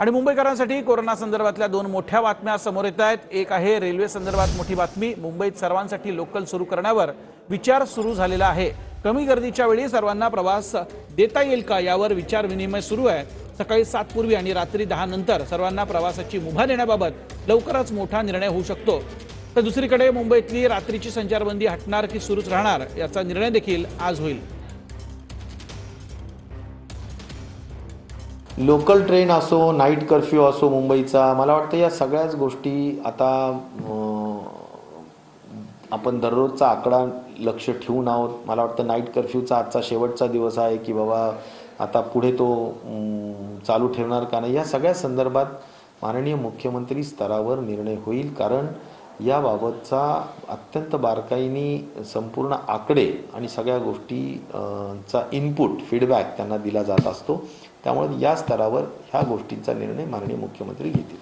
आणि मुंबईकरांसाठी कोरोना संदर्भातल्या दोन मोठ्या बातम्या समोर येत आहेत. एक आहे रेल्वे संदर्भात मोठी बातमी. मुंबईत सर्वांसाठी लोकल सुरू करण्यावर विचार सुरू झालेला आहे. कमी गर्दीच्या वेळी सर्वांना प्रवास देता येईल का यावर विचार विनिमय सुरू आहे. सकाळी सात पूर्वी आणि रात्री दहा नंतर सर्वांना प्रवासाची मुभा देण्याबाबत लवकरच मोठा निर्णय होऊ शकतो. तर दुसरीकडे मुंबईतली रात्रीची संचारबंदी हटणार की सुरूच राहणार याचा निर्णय देखील आज होईल. लोकल ट्रेन असो नाईट कर्फ्यू असो मुंबईचा मला वाटतं या सगळ्याच गोष्टी आता आपण दररोजचा आकडा लक्ष ठेवून आहोत. मला वाटतं नाईट कर्फ्यूचा आजचा शेवटचा दिवस आहे की बाबा आता पुढे तो चालू ठेवणार का नाही? या सगळ्या संदर्भात माननीय मुख्यमंत्री स्तरावर निर्णय होईल. कारण याबाबतचा अत्यंत बारकाईने संपूर्ण आकडे आणि सगळ्या गोष्टी चा इनपुट फीडबॅक त्यांना दिला जात असतो. त्यामुळे या स्तरावर ह्या गोष्टींचा निर्णय माननीय मुख्यमंत्री घेतील.